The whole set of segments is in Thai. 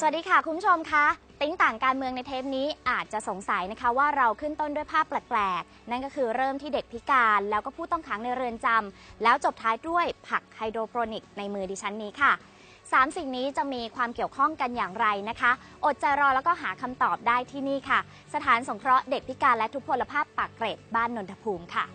สวัสดีค่ะ คุณผู้ชมคะติ้งต่างการเมืองในเทปนี้อาจจะสงสัยนะคะว่าเราขึ้นต้นด้วยภาพแปลกๆ นั่นก็คือเริ่มที่เด็กพิการแล้วก็ผู้ต้องขังในเรือนจำแล้วจบท้ายด้วยผักไฮโดรโปรนิกในมือดิฉันนี้ค่ะสามสิ่งนี้จะมีความเกี่ยวข้องกันอย่างไรนะคะ อดใจรอแล้วก็หาคำตอบได้ที่นี่ค่ะ สถานสงเคราะห์เด็กพิการและทุพพลภาพปากเกร็ดบ้านนนทภูมิค่ะ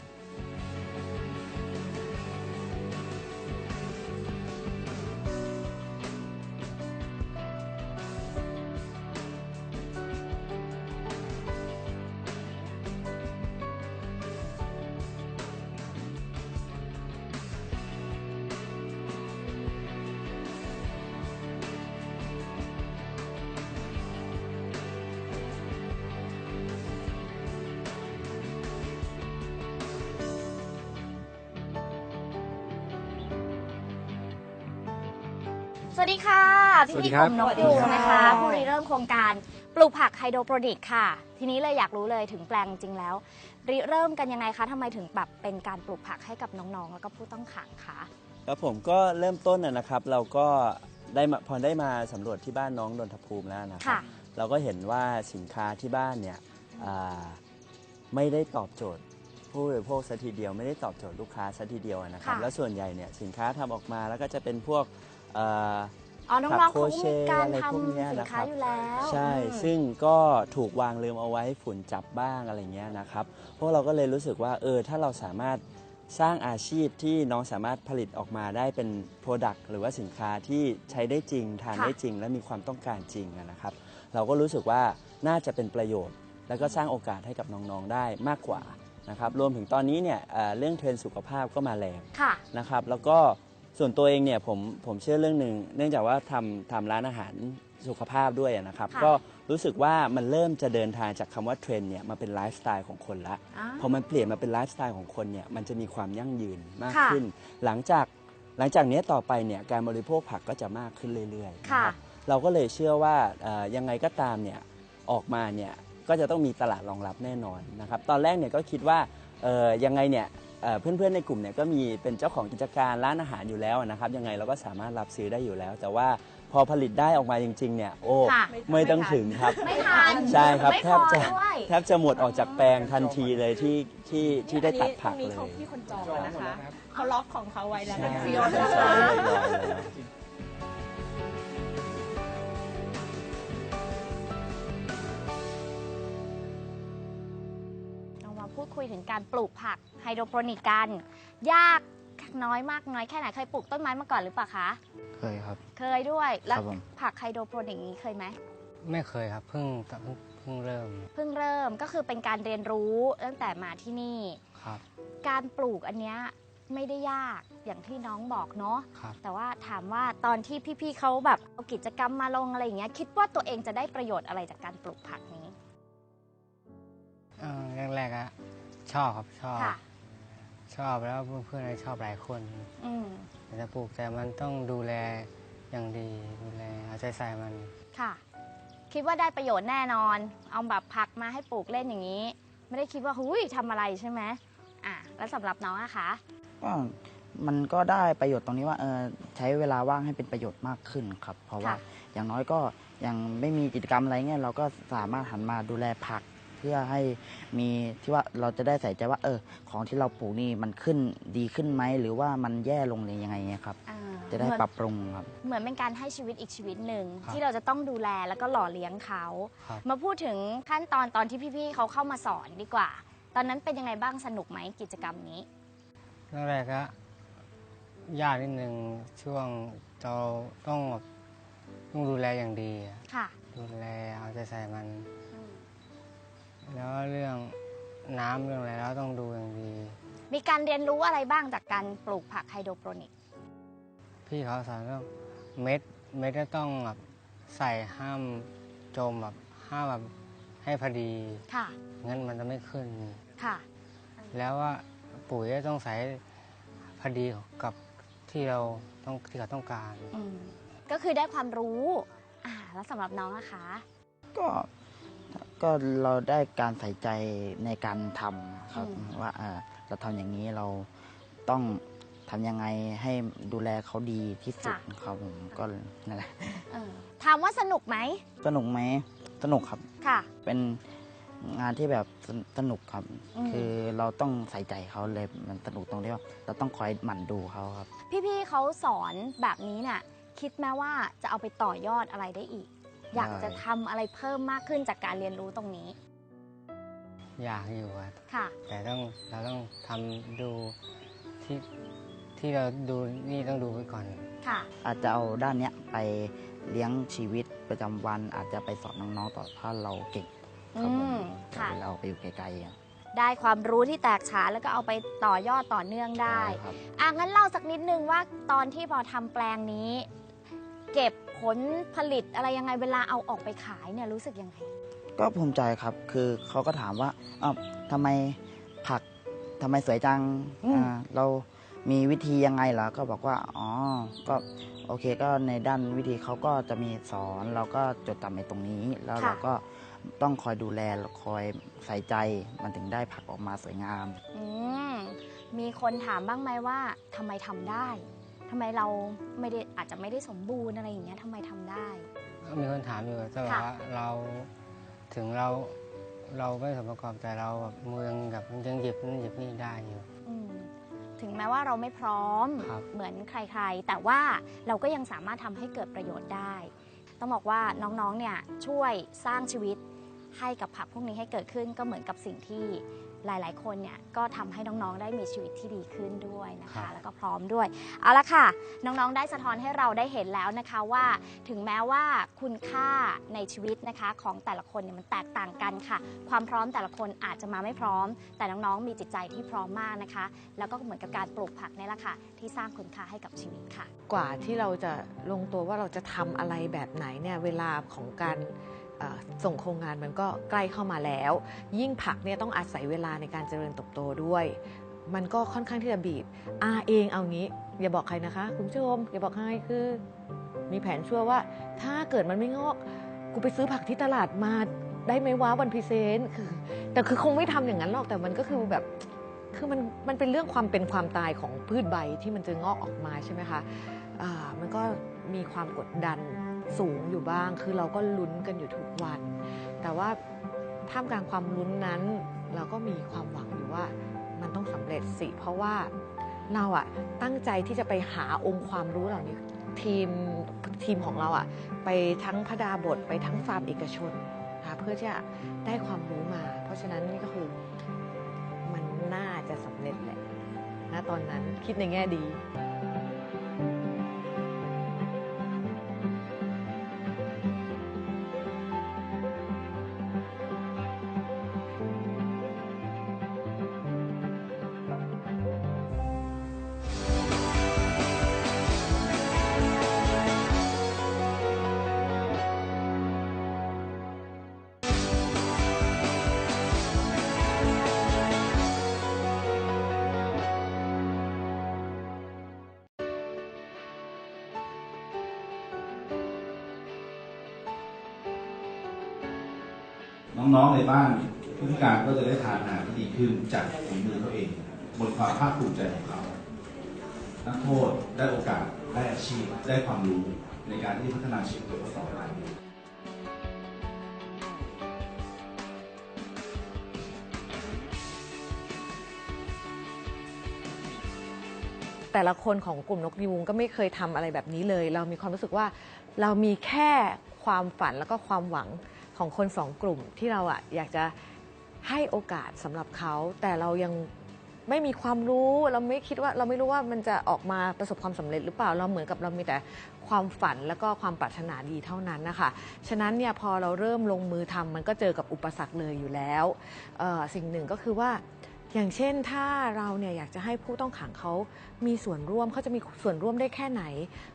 สวัสดีพี่คกรับลุ่มนกยูงนะคะผู้ริเริ่มโครงการปลูกผักไฮโดรโปรนิกค่ะ ทีนี้เลยอยากรู้เลยถึงแปลงจริงแล้วริเริ่มกันยังไงคะทำไมถึงแบบเป็นการปลูกผักให้กับน้องๆ แล้วก็ผู้ต้องขังคะครับผมก็เริ่มต้นนะนะครับ เราก็ได้มาพอได้มาสำรวจที่บ้านน้องดนทภูมิแล้วนะครัค่ะ บเราก็เห็นว่าสินค้าที่บ้านเนี่ยอ่าไม่ได้ตอบโจทย์ ผู้บริโภคสัทีเดียวไม่ได้ตอบโจทย์ลูกค้าสัทีเดียวนะครับ ค่ะแล้วส่วนใหญ่เนี่ยสินค้าทำออกมาแล้วก็จะเป็นพวกเอ่อ อ๋อน้ผัองกๆเขามีการโครเชต์อะไรทพวกเนี้ยำสินนะครัค้าบอยู่แล้วใช่อืมซึ่งก็ถูกวางลืมเอาไว้ให้ฝุ่นจับบ้างอะไรเงี้ยนะครับพวกเราก็เลยรู้สึกว่าเออถ้าเราสามารถสร้างอาชีพที่น้องสามารถผลิตออกมาได้เป็น Product หรือว่าสินค้าที่ใช้ได้จริง ทานค่ะได้จริง และมีความต้องการจริงอะนะครับ เราก็รู้สึกว่าน่าจะเป็นประโยชน์ แล้วก็สร้างโอกาสให้กับน้องๆได้มากกว่านะครับรวมถึงตอนนี้เนี่ยเอ่อเรื่องเทรนด์สุขภาพก็มาแรงค่ะนะครับ แล้วก็ ส่วนตัวเองเนี่ยผมผมเชื่อเรื่องหนึ่งเนื่องจากว่าทำทำร้านอาหารสุขภาพด้วยอะนะครับ ค่ะก็รู้สึกว่ามันเริ่มจะเดินทางจากคำว่าเทรนด์เนี่ยมาเป็นไลฟ์สไตล์ของคนละอ่าพอมันเปลี่ยนมาเป็นไลฟ์สไตล์ของคนเนี่ยมันจะมีความยั่งยืนมากค่ะขึ้น หลังจากหลังจากเนี้ยต่อไปเนี่ยการบริโภคผักก็จะมากขึ้นเรื่อยๆนะค่ะ ครับเราก็เลยเชื่อว่าเอ่อยังไงก็ตามเนี่ยออกมาเนี่ยก็จะต้องมีตลาดรองรับแน่นอนนะครับตอนแรกเนี่ยก็คิดว่า เอ่อยังไงเนี่ยเอ่อเพื่อนๆในกลุ่มเนี่ยก็มีเป็นเจ้าของกิจการร้านอาหารอยู่แล้วนะครับ ยังไงเราก็สามารถรับซื้อได้อยู่แล้ว แต่ว่าพอผลิตได้ออกมาจริงๆเนี่ยโอ้ค่ะไม่ต้องถึงครับ ไม่ทันใช่ครับไม่แทพบอจะด้วยแทบจะหมดออกจากแปลงทันทีเลยที่ที่ที่ได้ตัดผักอันนี้เลยเขาพี่คนจองแล้วนะคะ เขาล็อกของเขาไว้แล้วใช่นะ ใช่ฟิโอใช่นะคะเรียบร้อยแล้ว พูดคุยถึงการปลูกผักไฮโดรโปรนิกกัน ยากน้อยมากน้อยแค่ไหนเคยปลูกต้นไม้มาก่อนหรือเปล่าคะ เคยครับ เคยด้วย แล้วครับผม ผักไฮโดรโปรนิกนี้เคยไหม ไม่เคยครับเพิ่งเพิ่งเพิ่งเริ่มเพิ่งเริ่มก็คือเป็นการเรียนรู้ตั้งแต่มาที่นี่ ครับการปลูกอันเนี้ยไม่ได้ยากอย่างที่น้องบอกเนาะ ครับแต่ว่าถามว่าตอนที่พี่ๆเขาแบบเอากิจกรรมมาลงอะไรอย่างเงี้ยคิดว่าตัวเองจะได้ประโยชน์อะไรจากการปลูกผักนี้ เอ่อแรกๆอะชอบครับชอบ ค่ะ ชอบแล้วเพื่อนๆชอบหลายคนอืมอยากจะปลูกแต่มันต้องดูแลอย่างดีดูแลเอาใจใส่มัน ค่ะ คิดว่าได้ประโยชน์แน่นอน เอาแบบผักมาให้ปลูกเล่นอย่างนี้ ไม่ได้คิดว่าหุยทำอะไรใช่ไหมอะแล้วสำหรับน้องอะคะ ก็มันก็ได้ประโยชน์ตรงนี้ว่าเออใช้เวลาว่างให้เป็นประโยชน์มากขึ้นครับ เพราะว่าค่ะ อย่างน้อยก็ยังไม่มีกิจกรรมอะไรเงี้ยเราก็สามารถหันมาดูแลผักเพื่อให้มีที่ว่าเราจะได้ใส่ใจว่า เออ ของที่เราปลูกนี่มันขึ้นดีขึ้นไหมหรือว่ามันแย่ลงเลยยังไงเงี้ยครับ อ่าจะได้เหมือน ปรับปรุงครับ เหมือนเป็นการให้ชีวิตอีกชีวิตหนึ่ง ครับที่เราจะต้องดูแลแล้วก็หล่อเลี้ยงเขา ครับ มาพูดถึงขั้นตอนตอนที่พี่ๆเขาเข้ามาสอนดีกว่า ตอนนั้นเป็นยังไงบ้างสนุกไหมกิจกรรมนี้แรกๆก็ยากนิดนึงช่วงเราต้องแบบต้องดูแลอย่างดีอะค่ะ ดูแลเอาใจใส่มัน แล้วเรื่องน้ำเรื่องอะไรเราต้องดูอย่างดี มีการเรียนรู้อะไรบ้างจากการปลูกผักไฮโดรโปรนิกพี่เขาสอนเรื่องเม็ดเม็ดก็ต้องแบบใส่ห้ามจมแบบห้ามแบบให้พอดีค่ะ งั้นมันจะไม่ขึ้น ค่ะ แล้วว่าปุ๋ยก็ต้องใส่พอดีกับที่เราต้องที่เขาต้องการ อืมก็คือได้ความรู้ อ่า แล้วสำหรับน้องนะคะ ก็ ก็เราได้การใส่ใจในการทำครับอืมว่าเออเราทำอย่างนี้เราต้องทำยังไงให้ดูแลเขาดีที่สุดค่ะครับผมก็นั่นแหละเออถามว่าสนุกไหมสนุกไหมสนุกครับค่ะ เป็นงานที่แบบสนสนุกครับอืมคือเราต้องใส่ใจเขาเลยมันสนุกตรงที่ว่าเราต้องคอยหมั่นดูเขาครับ พี่ๆเขาสอนแบบนี้เนี่ยคิดไหมว่าจะเอาไปต่อยอดอะไรได้อีก อยากจะทำอะไรเพิ่มมากขึ้นจากการเรียนรู้ตรงนี้ อยากอยู่ครับค่ะ แต่ต้องเราต้องทำดูที่ที่เราดูนี่ต้องดูไว้ก่อน ค่ะ อาจจะเอาด้านเนี้ยไปเลี้ยงชีวิตประจำวัน อาจจะไปสอนน้องๆต่อถ้าเราเก่งครับผอืมมค่ะเราไปอยู่ไกลๆอะได้ความรู้ที่แตกฉานแล้วก็เอาไปต่อยอดต่อเนื่องได้ครับ อะงั้นเล่าสักนิดนึงว่าตอนที่พอทำแปลงนี้ เก็บผ ลผลิตอะไรยังไงเวลาเอาออกไปขายเนี่ยรู้สึกยังไง ก็ภูมิใจครับคือเขาก็ถามว่าอ้าวทำไมผักทำไมสวยจังอืม อ่าเรามีวิธียังไงเหรอก็บอกว่าอ๋อก็โอเคก็ในด้านวิธีเขาก็จะมีสอน เราก็จดจำในตรงนี้ แล้วเราก็ต้องคอยดูแลคอยใส่ใจมันถึงได้ผักออกมาสวยงาม อืมมีคนถามบ้างไหมว่าทำไมทำได้ ทำไมเราไม่ได้อาจจะไม่ได้สมบูรณ์อะไรอย่างเงี้ยทำไมทำได้ ก็มีคนถามอยู่แต่แบบค่ะว่าเราถึงเราเราไม่สมประกอบแต่เราแบบมือยังแบบยังหยิบนั่นหยิบนี่ได้อยู่ อืมถึงแม้ว่าเราไม่พร้อมครับ เหมือนใครๆ แต่ว่าเราก็ยังสามารถทำให้เกิดประโยชน์ได้ ต้องบอกว่าน้องๆ เนี่ยช่วยสร้างชีวิต ให้กับผักพวกนี้ให้เกิดขึ้นก็เหมือนกับสิ่งที่หลาย ๆ คนเนี่ยก็ทำให้น้อง ๆ ได้มีชีวิตที่ดีขึ้นด้วยนะครัคะบแล้วก็พร้อมด้วย เอาละค่ะ น้อง ๆ ได้สะท้อนให้เราได้เห็นแล้วนะคะว่าถึงแม้ว่าคุณค่าในชีวิตนะคะของแต่ละคนเนี่ยมันแตกต่างกันค่ะ ความพร้อมแต่ละคนอาจจะมาไม่พร้อม แต่น้อง ๆ มีจิตใจที่พร้อมมากนะคะ แล้วก็เหมือนกับการปลูกผักนี่แหละค่ะ ที่สร้างคุณค่าให้กับชีวิตค่ะ กว่าที่เราจะลงตัวว่าเราจะทำอะไรแบบไหนเนี่ยเวลาของการเอ่อ ส่งโครงงานมันก็ใกล้เข้ามาแล้ว ยิ่งผักเนี่ยต้องอาศัยเวลาในการเจริญเติบโตด้วย มันก็ค่อนข้างที่จะบีบอาเองเอางี้ อย่าบอกใครนะคะ คุณผู้ชมอย่าบอกใครคือ มีแผนชั่วว่า ถ้าเกิดมันไม่งอกกูไปซื้อผักที่ตลาดมาได้ไหมวะวันพรีเซนต์คือ แต่คือคงไม่ทำอย่างนั้นหรอกแต่มันก็คือแบบคือมันมันเป็นเรื่องความเป็นความตายของพืชใบที่มันจะงอกออกมาใช่ไหมคะอ่ามันก็มีความกดดัน สูงอยู่บ้าง คือเราก็ลุ้นกันอยู่ทุกวัน แต่ว่าท่ามกลางความลุ้นนั้น เราก็มีความหวังอยู่ว่ามันต้องสำเร็จสิ เพราะว่าเราอะตั้งใจที่จะไปหาองค์ความรู้เหล่านี้ทีมทีมของเราอะไปทั้งพดาบทไปทั้งฟาร์มเอกชนนะคะเพื่อที่จะได้ความรู้มา เพราะฉะนั้นนี่ก็คือมันน่าจะสำเร็จแหละณตอนนั้นคิดในแง่ดี น้องๆในบ้านผู้พิการก็จะได้ทานอาหารที่ดีขึ้นจากฝีมือเขาเองบนความภาคภูมิใจของเขา นักโทษได้โอกาสได้อาชีพได้ความรู้ในการที่พัฒนาชีวิตตัวเขาต่อไปแต่ละคนของกลุ่มนกยูงก็ไม่เคยทำอะไรแบบนี้เลย เรามีความรู้สึกว่าเรามีแค่ความฝันแล้วก็ความหวัง ของคนสองกลุ่มที่เราอะอยากจะให้โอกาสสำหรับเขา แต่เรายังไม่มีความรู้เราไม่คิดว่าเราไม่รู้ว่ามันจะออกมาประสบความสำเร็จหรือเปล่าเราเหมือนกับเรามีแต่ความฝันแล้วก็ความปรารถนาดีเท่านั้นนะคะฉะนั้นเนี่ยพอเราเริ่มลงมือทำมันก็เจอกับอุปสรรคเลยอยู่แล้วสิ่งหนึ่งก็คือว่า อย่างเช่นถ้าเราเนี่ยอยากจะให้ผู้ต้องขังเขามีส่วนร่วมเขาจะมีส่วนร่วมได้แค่ไหน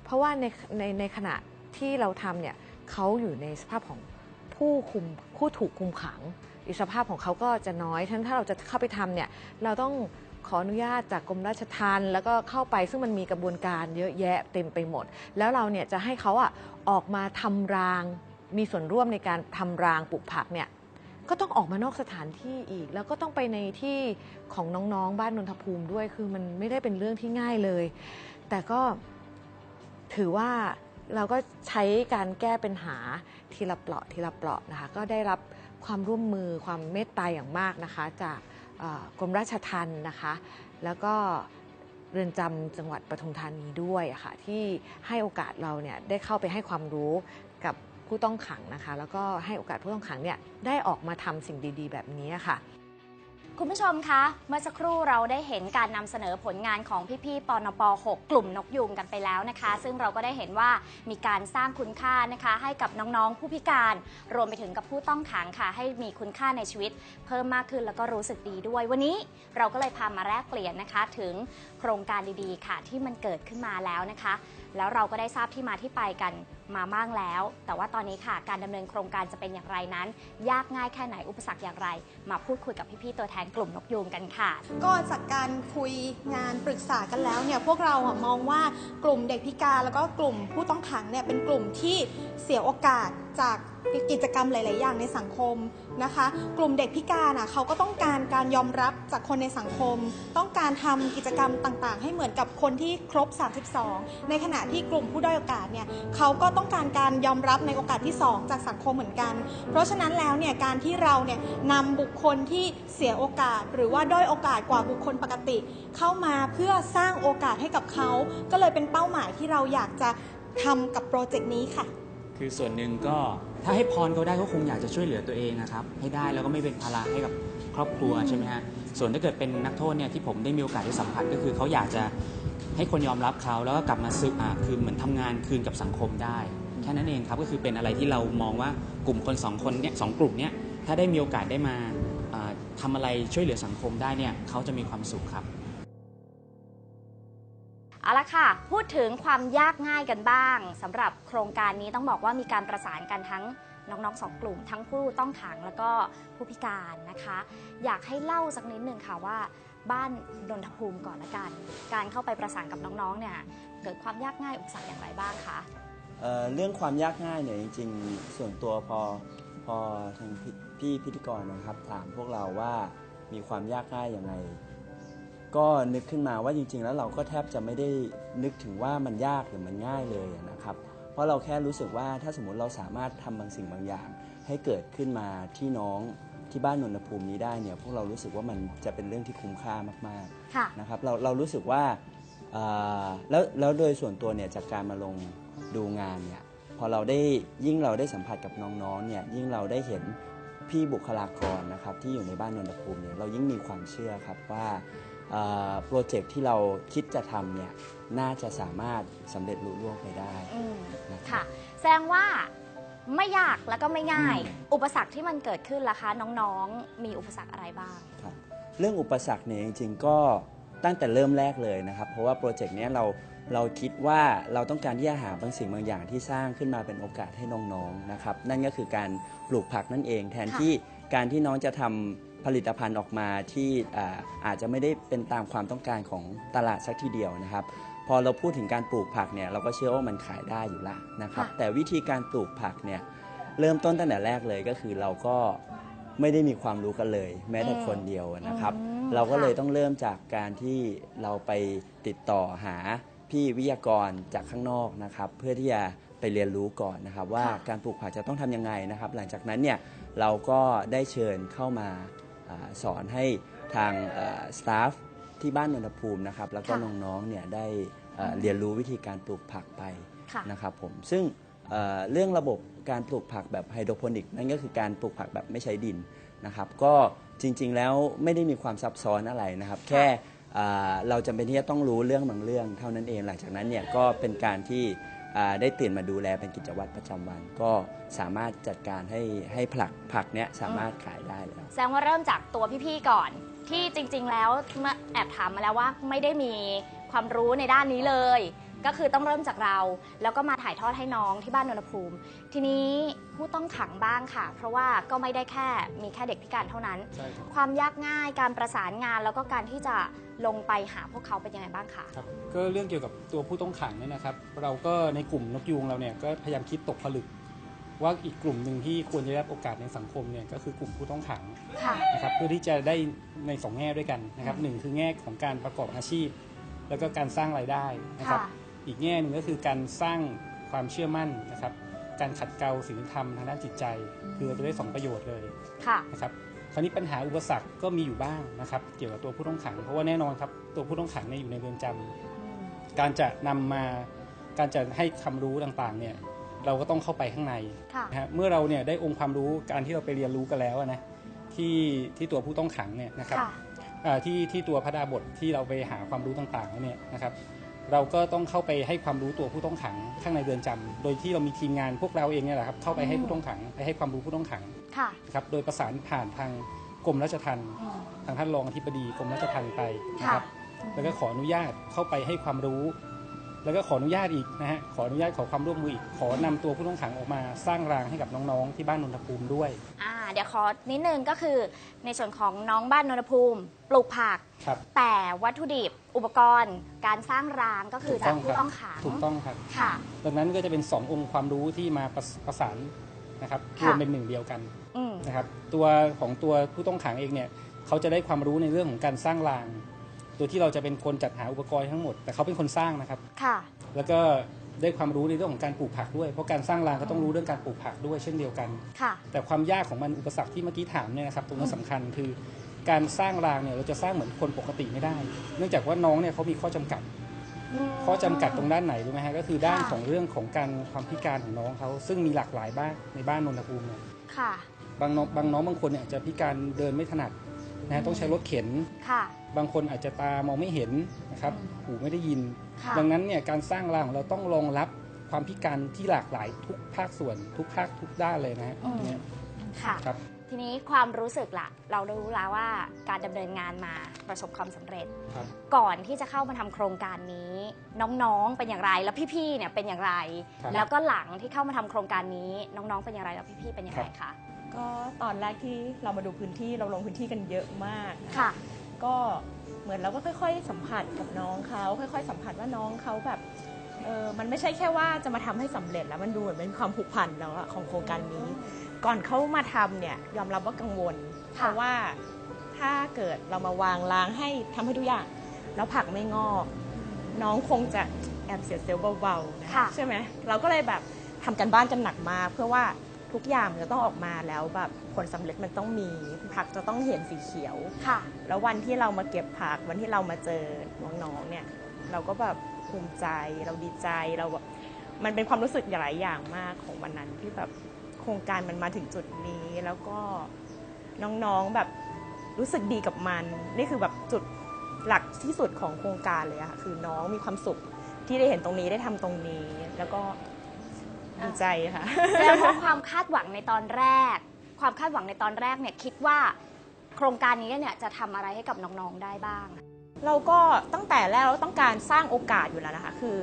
เพราะว่าในในในขณะที่เราทำเนี่ยเขาอยู่ในสภาพของ ผู้คุมผู้ถูกคุมขัง อิสรภาพของเขาก็จะน้อยฉะนั้นถ้าเราจะเข้าไปทำเนี่ยเราต้องขออนุญาตจากกรมราชทัณฑ์แล้วก็เข้าไปซึ่งมันมีกระบวนการเยอะแยะเต็มไปหมด แล้วเราเนี่ยจะให้เขาอะออกมาทำราง มีส่วนร่วมในการทำรางปลูกผักเนี่ยก็ต้องออกมานอกสถานที่อีก แล้วก็ต้องไปในที่ของน้องๆบ้านนนทภูมิด้วยคือมันไม่ได้เป็นเรื่องที่ง่ายเลย แต่ก็ถือว่า เราก็ใช้การแก้ปัญหาทีละเปราะทีละเปราะนะคะ ก็ได้รับความร่วมมือความเมตตาอย่างมากนะคะ จากกรมราชทัณฑ์นะคะ แล้วก็เรือนจำจังหวัดปทุมธานีด้วยะค่ะที่ให้โอกาสเราเนี่ยได้เข้าไปให้ความรู้กับผู้ต้องขังนะคะ แล้วก็ให้โอกาสผู้ต้องขังเนี่ยได้ออกมาทำสิ่งดี ๆ แบบนี้ค่ะ คุณผู้ชมคะ เมื่อสักครู่เราได้เห็นการนำเสนอผลงานของพี่ๆปนป 6 กลุ่มนกยุงกันไปแล้วนะคะ ซึ่งเราก็ได้เห็นว่ามีการสร้างคุณค่านะคะ ให้กับน้องๆ ผู้พิการ รวมไปถึงกับผู้ต้องขังค่ะ ให้มีคุณค่าในชีวิต เพิ่มมากขึ้นแล้วก็รู้สึกดีด้วย วันนี้เราก็เลยพามาแลกเปลี่ยนนะคะ ถึงโครงการดีๆ ค่ะ ที่มันเกิดขึ้นมาแล้วนะคะ แล้วเราก็ได้ทราบที่มาที่ไปกัน มาบ้างแล้ว แต่ว่าตอนนี้ค่ะ การดำเนินโครงการจะเป็นอย่างไรนั้น ยากง่ายแค่ไหนอุปสรรคอย่างไร มาพูดคุยกับพี่ๆตัวแทนกลุ่มนกยูงกันค่ะ ก็จากการคุยงานปรึกษากันแล้วเนี่ยพวกเราอะมองว่ากลุ่มเด็กพิการแล้วก็กลุ่มผู้ต้องขังเนี่ยเป็นกลุ่มที่เสียโอกาสจาก กิจกรรมหลาย ๆ อย่างในสังคมนะคะ กลุ่มเด็กพิการอะเขาก็ต้องการการยอมรับจากคนในสังคม ต้องการทำกิจกรรมต่าง ๆ ให้เหมือนกับคนที่ครบ 32 ในขณะที่กลุ่มผู้ด้อยโอกาสเนี่ยเขาก็ต้องการการยอมรับในโอกาสที่ 2 จากสังคมเหมือนกัน เพราะฉะนั้นแล้วเนี่ยการที่เราเนี่ยนำบุคคลที่เสียโอกาส หรือว่าด้อยโอกาสกว่าบุคคลปกติ เข้ามาเพื่อสร้างโอกาสให้กับเขา ก็เลยเป็นเป้าหมายที่เราอยากจะทำกับโปรเจกต์นี้ค่ะ คือส่วนหนึ่งก็ถ้าให้พรเขาได้ก็คงอยากจะช่วยเหลือตัวเองนะครับ ให้ได้แล้วก็ไม่เป็นภาระให้กับครอบครัวใช่ไหมฮะส่วนถ้าเกิดเป็นนักโทษเนี่ยที่ผมได้มีโอกาสได้สัมผัสก็คือเขาอยากจะให้คนยอมรับเขาแล้วก็กลับมาซึกอ่าคือเหมือนทำงานคืนกับสังคมได้แค่นั้นเองครับก็คือเป็นอะไรที่เรามองว่ากลุ่มคนสองคนเนี่ยสองกลุ่มเนี่ยถ้าได้มีโอกาสได้มาอ่าทำอะไรช่วยเหลือสังคมได้เนี่ยเขาจะมีความสุขครับ เอาละค่ะ พูดถึงความยากง่ายกันบ้างสำหรับโครงการนี้ต้องบอกว่ามีการประสานกันทั้งน้องๆสองกลุ่ม ทั้งผู้ต้องขังแล้วก็ผู้พิการนะคะ อยากให้เล่าสักนิดหนึ่งค่ะว่าบ้านนนทภูมิก่อนละกัน การเข้าไปประสานกับน้องๆเนี่ยเกิดความยากง่ายอุปสรรคอย่างไรบ้างคะเอ่อเรื่องความยากง่ายเนี่ยจริง ๆ ส่วนตัวพอพอทางพี่พี่พิธีกรนะครับถามพวกเราว่ามีความยากง่ายยังไง ก็นึกขึ้นมาว่าจริง ๆ แล้วเราก็แทบจะไม่ได้นึกถึงว่ามันยากหรือมันง่ายเลยนะครับ เพราะเราแค่รู้สึกว่าถ้าสมมติเราสามารถทำบางสิ่งบางอย่าง ให้เกิดขึ้นมาที่น้องที่บ้านนนทภูมินี้ได้เนี่ยพวกเรารู้สึกว่ามันจะเป็นเรื่องที่คุ้มค่ามากๆนะครับเราเรารู้สึกว่าแล้วแล้วโดยส่วนตัวเนี่ยจากการมาลงดูงานเนี่ยพอเราได้ยิ่งเราได้สัมผัสกับน้องๆเนี่ยยิ่งเราได้เห็นพี่บุคลากรนะครับที่อยู่ในบ้านนนทภูมิเนี่ยเรายิ่งมีความเชื่อครับว่า โปรเจกต์ที่เราคิดจะทำเนี่ยน่าจะสามารถสำเร็จลุล่วงไปได้อืมนะครับค่ะ แสดงว่าไม่ยากแล้วก็ไม่ง่ายอืมอุปสรรคที่มันเกิดขึ้นล่ะคะน้องๆ มีอุปสรรคอะไรบ้าง ครับเรื่องอุปสรรคเนี่ยจริงๆก็ตั้งแต่เริ่มแรกเลยนะครับ เพราะว่าโปรเจกต์เนี้ยเราเราคิดว่าเราต้องการที่จะหาบางสิ่งบางอย่างที่สร้างขึ้นมาเป็นโอกาสให้น้องๆนะครับ นั่นก็คือการปลูกผักนั่นเอง แทนค่ะ ที่การที่น้องจะทำ ผลิตภัณฑ์ออกมาที่อ่าอาจจะไม่ได้เป็นตามความต้องการของตลาดสักทีเดียวนะครับ พอเราพูดถึงการปลูกผักเนี่ยเราก็เชื่อว่ามันขายได้อยู่ละนะครับค่ะแต่วิธีการปลูกผักเนี่ยเริ่มต้นตั้งแต่แรกเลยก็คือเราก็ไม่ได้มีความรู้กันเลย แม้แต่คนเดียวนะครับอืมเราก็เลยค่ะต้องเริ่มจากการที่เราไปติดต่อหาพี่วิทยากรจากข้างนอกนะครับ เพื่อที่จะไปเรียนรู้ก่อนนะครับ ว่าค่ะการปลูกผักจะต้องทำยังไงนะครับ หลังจากนั้นเนี่ยเราก็ได้เชิญเข้ามาอา สอนให้ทางสตาฟที่บ้านนนทภูมินะครับ แล้วก็ค่ะน้องๆเนี่ยได้เอ่อเรียนรู้วิธีการปลูกผักไปค่ะนะครับผมซึ่งเอ่อเรื่องระบบการปลูกผักแบบไฮโดรโปนิกนั่นก็คือการปลูกผักแบบไม่ใช้ดินนะครับก็จริงๆแล้วไม่ได้มีความซับซ้อนอะไรนะครับ แค่อ่าเราจำเป็นที่จะต้องรู้เรื่องบางเรื่องเท่านั้นเองหลังจากนั้นเนี่ยก็เป็นการที่อ่า ได้ตื่นมาดูแลเป็นกิจวัตรประจำวัน ก็สามารถจัดการให้ให้ผักผักเนี้ยสามารถขายได้แล้วแสดงว่าเริ่มจากตัวพี่ๆก่อน ที่จริง ๆ แล้วเมื่อแอบถามมาแล้วว่าไม่ได้มีความรู้ในด้านนี้เลย ก็คือต้องเริ่มจากเรา แล้วก็มาถ่ายทอดให้น้องที่บ้านนนทภูมิ ทีนี้ผู้ต้องขังบ้างค่ะ เพราะว่าก็ไม่ได้แค่มีแค่เด็กพิการเท่านั้น ใช่ครับ ความยากง่ายการประสานงานแล้วก็การที่จะลงไปหาพวกเขาเป็นยังไงบ้างคะครับก็เรื่องเกี่ยวกับตัวผู้ต้องขังเนี่ยนะครับ เราก็ในกลุ่มนกยูงเราเนี่ยก็พยายามคิดตกผลึก ว่าอีกกลุ่มหนึ่งที่ควรจะได้รับโอกาสในสังคมเนี่ยก็คือกลุ่มผู้ต้องขังค่ะ นะครับเพื่อที่จะได้ในสองแง่ด้วยกันนะครับหนึ่งคือแง่ของการประกอบอาชีพ แล้วก็การสร้างรายได้นะครับ ค่ะ อีกแง่หนึ่งก็คือการสร้างความเชื่อมั่นนะครับ การขัดเกลาศีลธรรมทางด้านจิตใจ คือเราจะได้สองประโยชน์เลยค่ะนะครับคราวนี้ปัญหาอุปสรรคก็มีอยู่บ้างนะครับ เกี่ยวกับตัวผู้ต้องขัง เพราะว่าแน่นอนครับตัวผู้ต้องขังเนี่ยอยู่ในเรือนจำการจะนำมาการจะให้ความรู้ต่างๆเนี่ยเราก็ต้องเข้าไปข้างในค่ะนะฮะเมื่อเราเนี่ยได้องค์ความรู้การที่เราไปเรียนรู้กันแล้วอะนะที่ที่ตัวผู้ต้องขังเนี่ยนะครับค่ะอ่าที่ที่ตัวพระดาบทที่เราไปหาความรู้ต่างๆแล้วเนี่ยนะครับ เราก็ต้องเข้าไปให้ความรู้ตัวผู้ต้องขังข้างในเรือนจำโดยที่เรามีทีมงานพวกเราเองเนี่ยแหละครับเข้าไปให้ผู้ต้องขังไปให้ความรู้ผู้ต้องขังค่ะนะครับโดยประสานผ่านทางกรมราชทัณฑ์อืมทางท่านรองอธิบดีกรมราชทัณฑ์ไปนะค่ะครับแล้วก็ขออนุญาตเข้าไปให้ความรู้ แล้วก็ขออนุญาตอีกนะฮะขออนุญาตขอความร่วมมืออีกขอนำตัวผู้ต้องขังออกมาสร้างรางให้กับน้องๆที่บ้านนนทภูมิด้วยอ่าเดี๋ยวขอนิดนึงก็คือในส่วนของน้องบ้านนนทภูมิปลูกผักครับแต่วัตถุดิบอุปกรณ์ การสร้างรางก็คือจากผู้ต้องขังถูกต้องครับค่ะดังนั้นก็จะเป็น 2 องค์ความรู้ที่มาประสประสานนะครับค่ะรวมเป็นหนึ่งเดียวกันอืมนะครับตัวของตัวผู้ต้องขังเองเนี่ยเขาจะได้ความรู้ในเรื่องของการสร้างราง โดยที่เราจะเป็นคนจัดหาอุปกรณ์ทั้งหมด แต่เขาเป็นคนสร้างนะครับ ค่ะ แล้วก็ได้ความรู้ในเรื่องของการปลูกผักด้วย เพราะการสร้างรางก็ต้องรู้เรื่องการปลูกผักด้วยเช่นเดียวกัน ค่ะ แต่ความยากของมันอุปสรรคที่เมื่อกี้ถามเนี่ยนะครับตรงนั้นสำคัญคือการสร้างรางเนี่ยเราจะสร้างเหมือนคนปกติไม่ได้ เนื่องจากว่าน้องเนี่ยเขามีข้อจำกัด ข้อจำกัดตรงด้านไหนรู้ไหมฮะก็คือด้านค่ะ ของเรื่องของการความพิการของน้องเขาซึ่งมีหลากหลายบ้างในบ้านนนทภูมิเนี่ย ค่ะ บางน้องบางน้องบางคนเนี่ยอาจจะพิการเดินไม่ถนัดนะฮะต้องใช้รถเข็น ค่ะ บางคนอาจจะตามองไม่เห็นนะครับหูไม่ได้ยินค่ะดังนั้นเนี่ยการสร้างรางของเราต้องรองรับความพิการที่หลากหลายทุกภาคส่วน ทุกภาคทุกด้านเลยนะฮะอืมเนี่ยค่ะครับทีนี้ความรู้สึกล่ะ เรารู้แล้วว่าการดำเนินงานมาประสบความสำเร็จครับก่อนที่จะเข้ามาทำโครงการนี้ น้องๆเป็นอย่างไรแล้วพี่ๆเนี่ยเป็นอย่างไรครับแล้วก็หลังที่เข้ามาทำโครงการนี้ น้องๆเป็นอย่างไรแล้วพี่ๆเป็นอย่างไรคะก็ตอนแรกที่เรามาดูพื้นที่เราลงพื้นที่กันเยอะมากนค่ะ ก็เหมือนเราก็ค่อย ๆ สัมผัสกับน้องเขาค่อย ๆ สัมผัสว่าน้องเขาแบบเออมันไม่ใช่แค่ว่าจะมาทำให้สำเร็จแล้วมันดูเหมือนเป็นความผูกพันแล้วอะของโครงการนี้ ก่อนเขามาทำเนี่ยยอมรับว่ากังวล เพราะว่าถ้าเกิดเรามาวางรางให้ทำให้ทุกอย่างแล้วผักไม่งอก น้องคงจะแอบเสียเซลล์เบาๆนะค่ะใช่ไหมเราก็เลยแบบทำกันบ้านกันหนักมากเพื่อว่า ทุกอย่างมันจะต้องออกมาแล้วแบบผลสำเร็จมันต้องมีผักจะต้องเห็นสีเขียวค่ะ แล้ววันที่เรามาเก็บผักวันที่เรามาเจอน้องๆเนี่ย เราก็แบบภูมิใจเราดีใจเราแบบมันเป็นความรู้สึกหลายอย่างมากของวันนั้นที่แบบโครงการมันมาถึงจุดนี้แล้วก็น้องๆแบบรู้สึกดีกับมัน นี่คือแบบจุดหลักที่สุดของโครงการเลยอะค่ะคือน้องมีความสุขที่ได้เห็นตรงนี้ได้ทำตรงนี้ แล้วก็ ดีใจค่ะแสดงว่าความคาดหวังในตอนแรก ความคาดหวังในตอนแรกเนี่ยคิดว่าโครงการนี้เนี่ยจะทำอะไรให้กับน้องๆได้บ้าง เราก็ตั้งแต่แรกเราต้องการสร้างโอกาสอยู่แล้วนะคะ คือ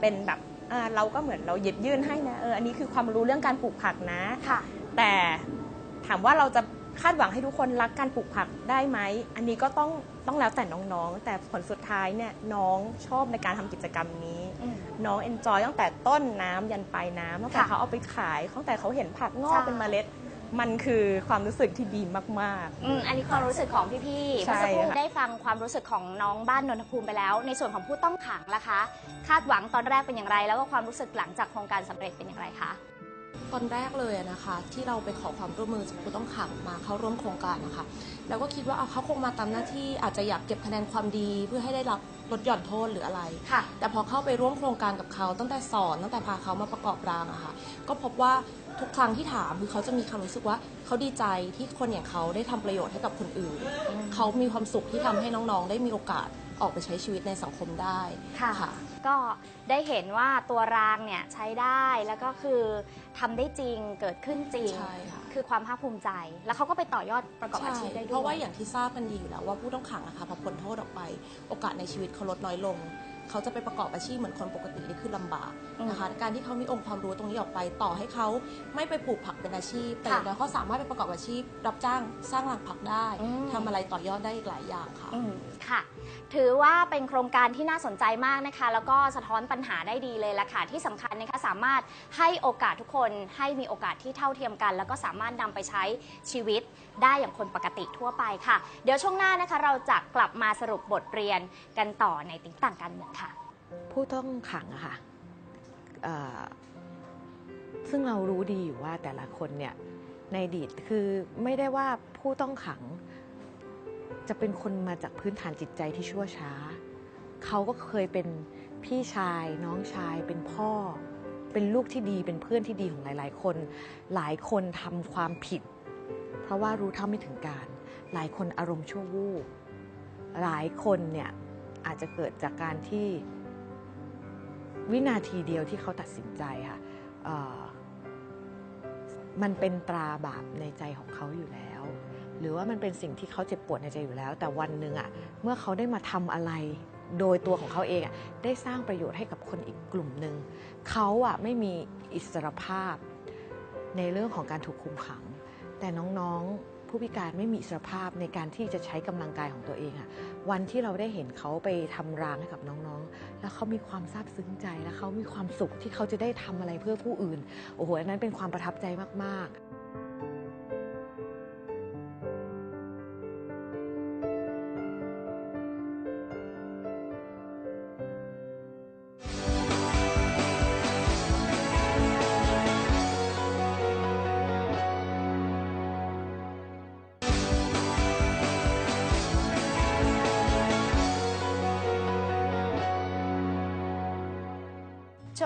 เป็นแบบอ่าเราก็เหมือนเราหยิบยื่นให้นะเอออันนี้คือความรู้เรื่องการปลูกผักนะ ค่ะ แต่ถามว่าเราจะคาดหวังให้ทุกคนรักการปลูกผักได้ไหม อันนี้ก็ต้องต้องแล้วแต่น้องๆ แต่ผลสุดท้ายเนี่ยน้องชอบในการทำกิจกรรมนี้ อืม น้องเอนจอยตั้งแต่ต้นน้ำยันปลายน้ำตั้งแต่ค่ะเขาเอาไปขายตั้งแต่เขาเห็นผักงอใช่กเป็นเมล็ด มันคือความรู้สึกที่ดีมากๆอืมอันนี้ความรู้สึกของพี่ๆใช่เมื่อสักครู่ค่ะ ได้ฟังความรู้สึกของน้องบ้านนนทภูมิไปแล้ว ในส่วนของผู้ต้องขังล่ะคะ คาดหวังตอนแรกเป็นอย่างไร แล้วก็ความรู้สึกหลังจากโครงการสำเร็จเป็นอย่างไรคะ ตอนแรกเลยอะนะคะ ที่เราไปขอความร่วมมือจากผู้ต้องขังมาเข้าร่วมโครงการนะคะแล้วก็คิดว่าเอาเขาคงมาตามหน้าที่อาจจะอยากเก็บคะแนนความดีเพื่อให้ได้รับลดหย่อนโทษหรืออะไรค่ะแต่พอเข้าไปร่วมโครงการกับเขาตั้งแต่สอนตั้งแต่พาเขามาประกอบรางอะค่ะ ก็พบว่าทุกครั้งที่ถามคือเขาจะมีความรู้สึกว่าเขาดีใจที่คนอย่างเขาได้ทำประโยชน์ให้กับคนอื่น เขามีความสุขที่ทำให้น้องๆ ได้มีโอกาส ออกไปใช้ชีวิตในสังคมได้ ค่ะ ก็ได้เห็นว่าตัวรางเนี่ยใช้ได้แล้วก็คือทำได้จริงเกิดขึ้นจริง ใช่ค่ะ คือความภาคภูมิใจ แล้วเขาก็ไปต่อยอดประกอบอาชีพได้ด้วย เพราะว่าอย่างที่ทราบกันดีอยู่แล้วว่าผู้ต้องขังอะค่ะพอพ้นโทษออกไป โอกาสในชีวิตเขาลดน้อยลง เขาจะไปประกอบอาชีพเหมือนคนปกตินี่คือลำบากนะคะการที่เขามีองค์ความรู้ตรงนี้ออกไปต่อให้เขาไม่ไปปลูกผักเป็นอาชีพ แต่อย่างน้อยเขาสามารถไปประกอบอาชีพ รับจ้างสร้างรังผักได้ทำอะไรต่อยอดได้อีกหลายอย่างค่ะ อืมค่ะ ถือว่าเป็นโครงการที่น่าสนใจมากนะคะ แล้วก็สะท้อนปัญหาได้ดีเลยละค่ะ ที่สำคัญนะคะสามารถให้โอกาสทุกคนให้มีโอกาสที่เท่าเทียมกัน แล้วก็สามารถนำไปใช้ชีวิตได้อย่างคนปกติทั่วไปค่ะ เดี๋ยวช่วงหน้านะคะ เราจะกลับมาสรุปบทเรียนกันต่อในติ๊งต่างการเมืองค่ะผู้ต้องขังอะค่ะซึ่งเรารู้ดีอยู่ว่าแต่ละคนเนี่ยในอดีตคือไม่ได้ว่าผู้ต้องขัง จะเป็นคนมาจากพื้นฐานจิตใจที่ชั่วช้า เขาก็เคยเป็นพี่ชาย น้องชายเป็นพ่อ เป็นลูกที่ดีเป็นเพื่อนที่ดีของหลาย ๆ คน หลายคนทำความผิด เพราะว่ารู้เท่าไม่ถึงการ หลายคนอารมณ์ชั่ววูบหลายคนเนี่ย อาจจะเกิดจากการที่วินาทีเดียวที่เขาตัดสินใจค่ะมันเป็นตราบาปในใจของเขาอยู่แล้ว หรือว่ามันเป็นสิ่งที่เขาเจ็บปวดในใจอยู่แล้ว แต่วันหนึ่งอะ่ะเมื่อเขาได้มาทำอะไร โดยตัวของเขาเองอะ่ะได้สร้างประโยชน์ให้กับคนอีกกลุ่มหนึ่งเขาอะ่ะไม่มีอิสรภาพในเรื่องของการถูกคุมขัง แต่น้องๆผู้พิการไม่มีอิสรภาพในการที่จะใช้กำลังกายของตัวเองอะ วันที่เราได้เห็นเขาไปทำรางให้กับน้องๆ แล้วเขามีความซาบซึ้งใจแล้วเขามีความสุขที่เขาจะได้ทำอะไรเพื่อผู้อื่น โอ้โหอันนั้นเป็นความประทับใจมากๆ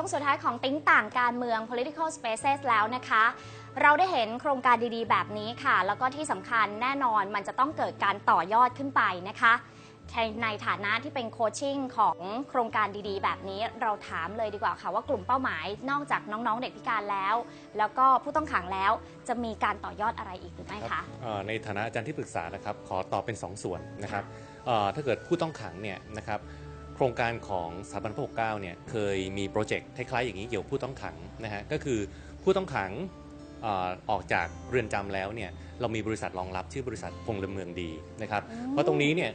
วงสุดท้ายของติ้งต่างการเมือง political spaces แล้วนะคะ เราได้เห็นโครงการดีๆ แบบนี้ค่ะ แล้วก็ที่สำคัญแน่นอนมันจะต้องเกิดการต่อยอดขึ้นไปนะคะในฐานะที่เป็นโคชชิ่งของโครงการดีๆ แบบนี้เราถามเลยดีกว่าค่ะ ว่ากลุ่มเป้าหมายนอกจากน้องๆ เด็กพิการแล้ว แล้วก็ผู้ต้องขังแล้วจะมีการต่อยอดอะไรอีกหรือไม่คะในฐานะอาจารย์ที่ปรึกษานะครับขอตอบเป็น 2ส่วนนะครับถ้าเกิดผู้ต้องขังเนี่ยนะครับ โครงการของสถาบันพระปกเกล้าเนี่ยเคยมีโปรเจกต์คล้ายๆอย่างนี้เกี่ยวกับผู้ต้องขังนะฮะก็คือผู้ต้องขังเอ่อออกจากเรือนจำแล้วเนี่ยเรามีบริษัทรองรับชื่อบริษัทพงษ์ดำเมืองดีนะครับอืมเพราะตรงนี้เนี่ย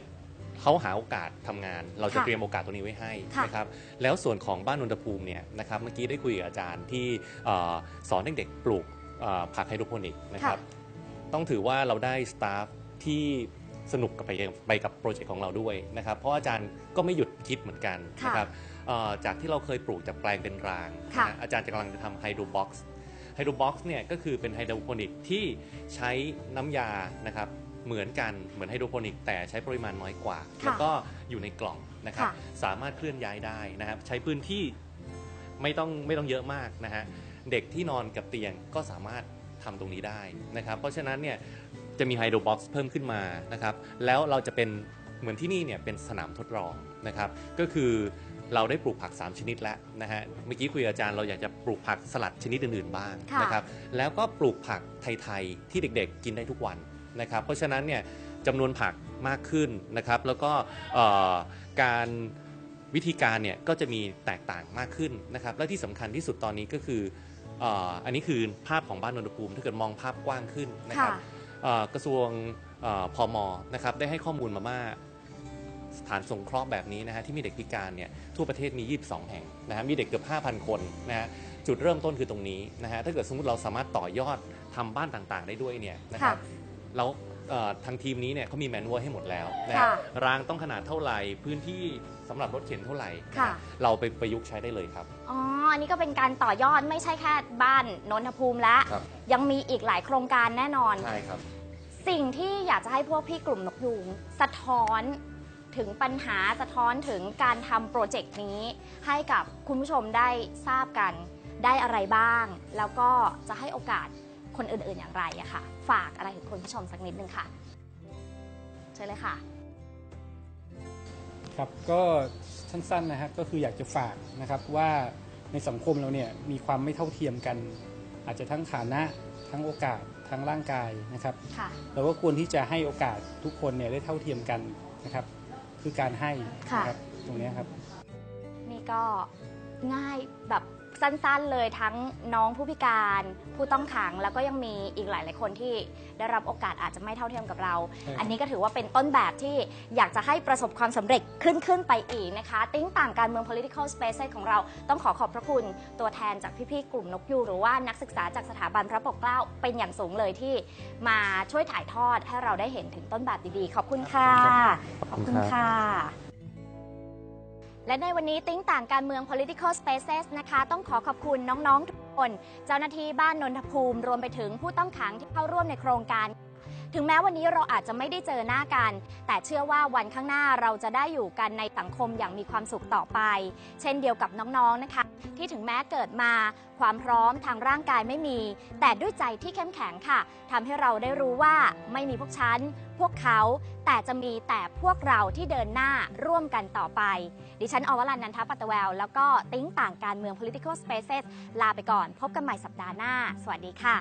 เขาหาโอกาสทำงาน เราจะค่ะเตรียมโอกาสตรงนี้ไว้ให้ค่ะนะครับแล้วส่วนของบ้านนนทภูมิเนี่ยนะครับเมื่อกี้ได้คุยกับอาจารย์ที่เอ่อสอนเด็กๆปลูกเอ่อผักไฮโดรโปนิกนะครับต้องถือว่าเราได้สตาฟที่ สนุกกับไปไปกับโปรเจกต์ของเราด้วยนะครับ เพราะอาจารย์ก็ไม่หยุดคิดเหมือนกันค่ะนะครับเอ่อจากที่เราเคยปลูกจากแปลงเป็นรางค่ะ นะอาจารย์จะกำลังจะทำไฮโดรบ็อกซ์ไฮโดรบ็อกซ์เนี่ยก็คือเป็นไฮโดรโปนิกที่ใช้น้ำยานะครับเหมือนกันเหมือนไฮโดรโปนิกแต่ใช้ปริมาณน้อยกว่า ค่ะแล้วก็อยู่ในกล่องนะครับค่ะ สามารถเคลื่อนย้ายได้นะครับใช้พื้นที่ไม่ต้องไม่ต้องเยอะมากนะฮะเด็กที่นอนกับเตียงก็สามารถทำตรงนี้ได้นะครับ เพราะฉะนั้นเนี่ย จะมีไฮโดรบ็อกซ์เพิ่มขึ้นมานะครับแล้วเราจะเป็นเหมือนที่นี่เนี่ยเป็นสนามทดลองนะครับก็คือเราได้ปลูกผัก 3 ชนิดแล้วนะฮะเมื่อกี้คุยกับอาจารย์เราอยากจะปลูกผักสลัดชนิดอื่น ๆ บ้างค่ะนะครับแล้วก็ปลูกผักไทย ๆ ที่เด็กๆ กินได้ทุกวันนะครับเพราะฉะนั้นเนี่ยจำนวนผักมากขึ้นนะครับแล้วก็เอ่อการวิธีการเนี่ยก็จะมีแตกต่างมากขึ้นนะครับและที่สำคัญที่สุดตอนนี้ก็คือเอ่ออันนี้คือภาพของบ้านนนทภูมิถ้าเกิดมองภาพกว้างขึ้นนะครับค่ะเอ่อ กระทรวงเอ่อพมนะครับได้ให้ข้อมูลมาว่าสถานสงเคราะห์แบบนี้นะฮะที่มีเด็กพิการเนี่ยทั่วประเทศมี 22 แห่งนะฮะมีเด็กเกือบ 5,000 คนนะฮะจุดเริ่มต้นคือตรงนี้นะฮะถ้าเกิดสมมติเราสามารถต่อยอดทำบ้านต่างๆ ได้ด้วยเนี่ยนะครับเราเอ่อ ทางทีมนี้เนี่ยเขามีแมนนวลให้หมดแล้วนะฮะค่ะรางต้องขนาดเท่าไหร่ พื้นที่สำหรับรถเข็นเท่าไหร่ ค่ะ เราไปประยุกต์ใช้ได้เลยครับ อ๋อ อันนี้ก็เป็นการต่อยอดไม่ใช่แค่บ้านนนทภูมิแล้วครับ ยังมีอีกหลายโครงการแน่นอน ใช่ครับ สิ่งที่อยากจะให้พวกพี่กลุ่มนกยูงสะท้อนถึงปัญหาสะท้อนถึงการทำโปรเจกต์นี้ ให้กับคุณผู้ชมได้ทราบกันได้อะไรบ้าง แล้วก็จะให้โอกาส คนอื่นๆอย่างไรอะค่ะ ฝากอะไรถึงคุณผู้ชมสักนิดนึงค่ะเชิญเลยค่ะ ครับก็สั้นๆนะฮะก็คืออยากจะฝากนะครับว่าในสังคมเราเนี่ยมีความไม่เท่าเทียมกัน อาจจะทั้งฐานะทั้งโอกาสทั้งร่างกายนะครับค่ะเราก็ควรที่จะให้โอกาสทุกคนเนี่ยได้เท่าเทียมกันนะครับ คือการให้นะครับตรงเนี้ยครับก็ง่ายแบบ สั้นๆเลยทั้งน้องผู้พิการ ผู้ต้องขัง แล้วก็ยังมีอีกหลาย ๆ คนที่ได้รับโอกาสอาจจะไม่เท่าเทียมกับเราใช่ครับอันนี้ก็ถือว่าเป็นต้นแบบที่อยากจะให้ประสบความสำเร็จขึ้นขึ้นไปอีกนะคะ ติ้งต่างการเมือง political spaces ของเราต้องขอขอบพระคุณตัวแทนจากพี่ ๆ กลุ่มนกยูงหรือว่านักศึกษาจากสถาบันพระปกเกล้าเป็นอย่างสูงเลยที่มาช่วยถ่ายทอดให้เราได้เห็นถึงต้นแบบดีๆ ขอบคุณค่ะ ขอบคุณค่ะ และในวันนี้ติ้งต่างการเมือง political spaces นะคะ ต้องขอขอบคุณน้องๆทุกคน เจ้าหน้าที่บ้านนนทภูมิ รวมไปถึงผู้ต้องขังที่เข้าร่วมในโครงการ ถึงแม้วันนี้เราอาจจะไม่ได้เจอหน้ากัน แต่เชื่อว่าวันข้างหน้าเราจะได้อยู่กันในสังคมอย่างมีความสุขต่อไป เช่นเดียวกับน้องๆนะคะ ที่ถึงแม้เกิดมาความพร้อมทางร่างกายไม่มี แต่ด้วยใจที่เข้มแข็งค่ะทำให้เราได้รู้ว่าไม่มีพวกฉันพวกเขาแต่จะมีแต่พวกเราที่เดินหน้าร่วมกันต่อไป ดิฉันอวรันนันทปัตตแวว แล้วก็ติ้งต่างการเมือง political spaces ลาไปก่อน พบกันใหม่สัปดาห์หน้า สวัสดีค่ะ